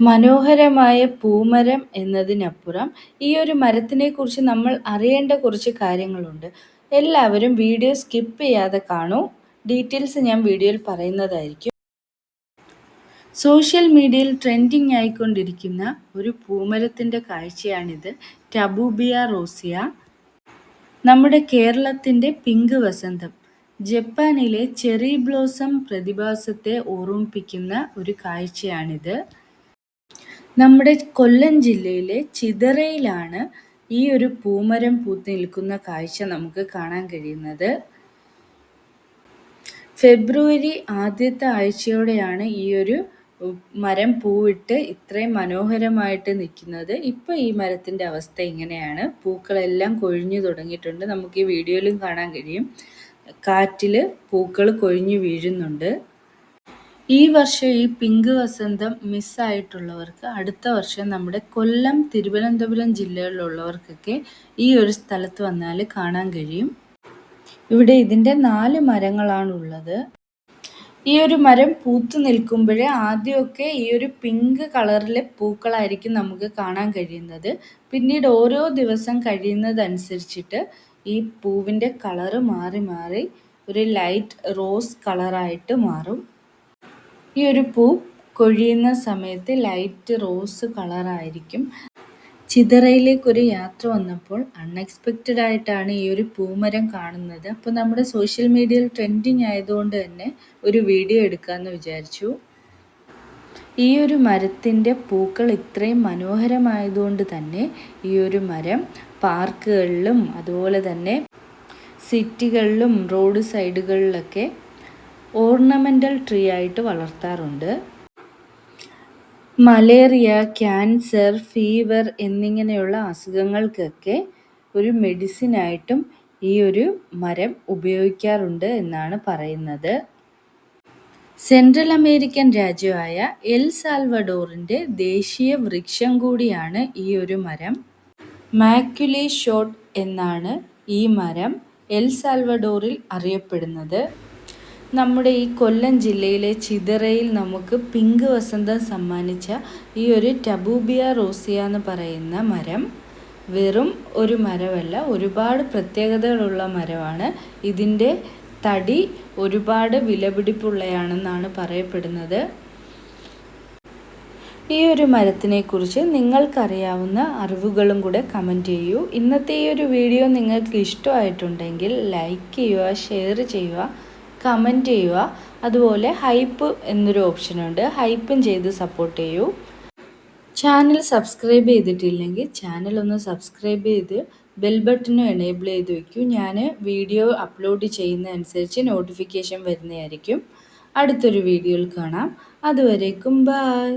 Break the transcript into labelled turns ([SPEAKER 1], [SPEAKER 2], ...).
[SPEAKER 1] മനോഹരമായ പൂമരം എന്നതിനപ്പുറം ഈ ഒരു മരത്തിനെ കുറിച്ച് നമ്മൾ അറിയേണ്ട കുറച്ച് കാര്യങ്ങളുണ്ട്. എല്ലാവരും വീഡിയോ സ്കിപ്പ് ചെയ്യാതെ കാണൂ. ഡീറ്റെയിൽസ് ഞാൻ വീഡിയോയിൽ പറയുന്നതായിരിക്കും. സോഷ്യൽ മീഡിയയിൽ ട്രെൻഡിങ് ആയിക്കൊണ്ടിരിക്കുന്ന ഒരു പൂമരത്തിന്റെ കാഴ്ചയാണിത്. ടബൂബിയ റോസിയ. നമ്മുടെ കേരളത്തിന്റെ പിങ്ക് വസന്തം. ജപ്പാനിലെ ചെറി ബ്ലോസം പ്രതിഭാസത്തെ ഓർമ്മിപ്പിക്കുന്ന ഒരു കാഴ്ചയാണിത്. നമ്മുടെ കൊല്ലം ജില്ലയിലെ ചിതറയിലാണ് ഈ ഒരു പൂമരം പൂത്ത് നിൽക്കുന്ന കാഴ്ച നമുക്ക് കാണാൻ കഴിയുന്നത്. ഫെബ്രുവരി ആദ്യത്തെ ആഴ്ചയോടെയാണ് ഈ ഒരു മരം പൂവിട്ട് ഇത്രയും മനോഹരമായിട്ട് നിൽക്കുന്നത്. ഇപ്പോൾ ഈ മരത്തിന്റെ അവസ്ഥ ഇങ്ങനെയാണ്. പൂക്കളെല്ലാം കൊഴിഞ്ഞു തുടങ്ങിയിട്ടുണ്ട്. നമുക്ക് ഈ വീഡിയോയിലും കാണാൻ കഴിയും. കാറ്റിൽ പൂക്കൾ കൊഴിഞ്ഞു വീഴുന്നുണ്ട്. ഈ വർഷം ഈ പിങ്ക് വസന്തം മിസ്സായിട്ടുള്ളവർക്ക് അടുത്ത വർഷം നമ്മുടെ കൊല്ലം തിരുവനന്തപുരം ജില്ലകളിലുള്ളവർക്കൊക്കെ ഈ ഒരു സ്ഥലത്ത് വന്നാൽ കാണാൻ കഴിയും. ഇവിടെ ഇതിന്റെ നാല് മരങ്ങളാണുള്ളത്. ഈ ഒരു മരം പൂത്തു നിൽക്കുമ്പോഴേ ആദ്യമൊക്കെ ഈ ഒരു പിങ്ക് കളറിലെ പൂക്കളായിരിക്കും നമുക്ക് കാണാൻ കഴിയുന്നത്. പിന്നീട് ഓരോ ദിവസം കഴിയുന്നതനുസരിച്ചിട്ട് ഈ പൂവിന്റെ കളറ് മാറി മാറി ഒരു ലൈറ്റ് റോസ് കളറായിട്ട് മാറും. ഈ ഒരു പൂ കൊഴിയുന്ന സമയത്ത് ലൈറ്റ് റോസ് കളറായിരിക്കും. ചിതറയിലേക്കൊരു യാത്ര വന്നപ്പോൾ അൺഎക്സ്പെക്റ്റഡ് ആയിട്ടാണ് ഈ ഒരു പൂമരം കാണുന്നത്. അപ്പോൾ നമ്മുടെ സോഷ്യൽ മീഡിയയിൽ ട്രെൻഡിങ് ആയതുകൊണ്ട് തന്നെ ഒരു വീഡിയോ എടുക്കാമെന്ന് വിചാരിച്ചു. ഈ ഒരു മരത്തിന്റെ പൂക്കൾ ഇത്രയും മനോഹരമായതുകൊണ്ട് തന്നെ ഈ ഒരു മരം പാർക്കുകളിലും അതുപോലെ തന്നെ സിറ്റികളിലും റോഡ് സൈഡുകളിലൊക്കെ ഓർണമെന്റൽ ട്രീ ആയിട്ട് വളർത്താറുണ്ട്. മലേറിയ ക്യാൻസർ ഫീവർ എന്നിങ്ങനെയുള്ള അസുഖങ്ങൾക്കൊക്കെ ഒരു മെഡിസിനായിട്ടും ഈ ഒരു മരം ഉപയോഗിക്കാറുണ്ട് എന്നാണ് പറയുന്നത്. സെൻട്രൽ അമേരിക്കൻ രാജ്യമായ എൽ സാൽവഡോറിന്റെ ദേശീയ വൃക്ഷം കൂടിയാണ് ഈ ഒരു മരം. മാക്യുലേ ഷോട്ട് എന്നാണ് ഈ മരം എൽ സാൽവഡോറിൽ അറിയപ്പെടുന്നത്. നമ്മുടെ ഈ കൊല്ലം ജില്ലയിലെ ചിതറയിൽ നമുക്ക് പിങ്ക് വസന്തം സമ്മാനിച്ച ഈ ഒരു ടബൂബിയ റോസിയ എന്ന് പറയുന്ന മരം വെറും ഒരു മരമല്ല ഒരുപാട് പ്രത്യേകതകളുള്ള മരമാണ്. ഇതിന്റെ തടി ഒരുപാട് വിലപിടിപ്പുള്ളയാണെന്നാണ് പറയപ്പെടുന്നത്. ഈ ഒരു മരത്തിനെക്കുറിച്ച് നിങ്ങൾക്കറിയാവുന്ന അറിവുകളും കൂടെ കമന്റ് ചെയ്യൂ. ഇന്നത്തെ ഈ ഒരു വീഡിയോ നിങ്ങൾക്ക് ഇഷ്ടമായിട്ടുണ്ടെങ്കിൽ ലൈക്ക് ചെയ്യുക ഷെയർ ചെയ്യുക. കമന്റ് ചെയ്യുക. അതുപോലെ ഹൈപ്പ് എന്നൊരു ഓപ്ഷനുണ്ട് ഹൈപ്പും ചെയ്ത് സപ്പോർട്ട് ചെയ്യൂ. ചാനൽ സബ്സ്ക്രൈബ് ചെയ്തിട്ടില്ലെങ്കിൽ ചാനൽ ഒന്ന് സബ്സ്ക്രൈബ് ചെയ്ത് ബെൽ ബട്ടണും എനേബിൾ ചെയ്ത് വയ്ക്കൂ ഞാൻ വീഡിയോ അപ്ലോഡ് ചെയ്യുന്നതനുസരിച്ച് നോട്ടിഫിക്കേഷൻ വരുന്നതായിരിക്കും. അടുത്തൊരു വീഡിയോയിൽ കാണാം. അതുവരേക്കും ബായ്